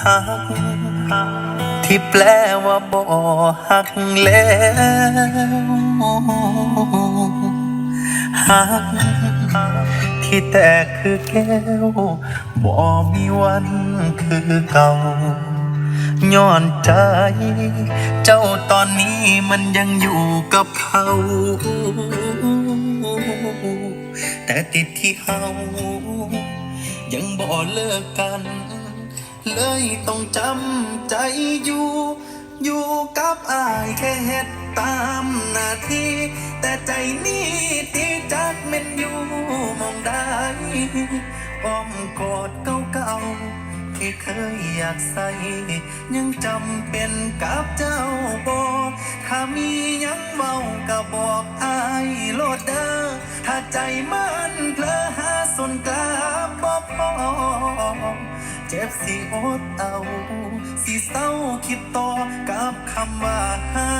หักที่แปลว่าบ่หักแล้วหักที่แตกคือแก้วบ่มีวันคือเก่าย้อนใจ เจ้าตอนนี้มันยังอยู่กับเขาแต่ติดที่เฮายังบ่เลิกกัน เลยต้องจำใจอยู่ อยู่กับอายแค่เฮ็ดตามหน้าที่ แต่ใจนี้ที่จักเม็นอยู่มองได้อ้อมกอดเก่าๆที่เคยอยากใส่ ยังจำเป็นกับเจ้าบอกถ้ามียังเมาก็บอกอายโลดเด้อถ้าใจมันเพลอหาสนกลา เจ็บสิอดเอา สิเศร้าคิดต่อกับคำว่าหา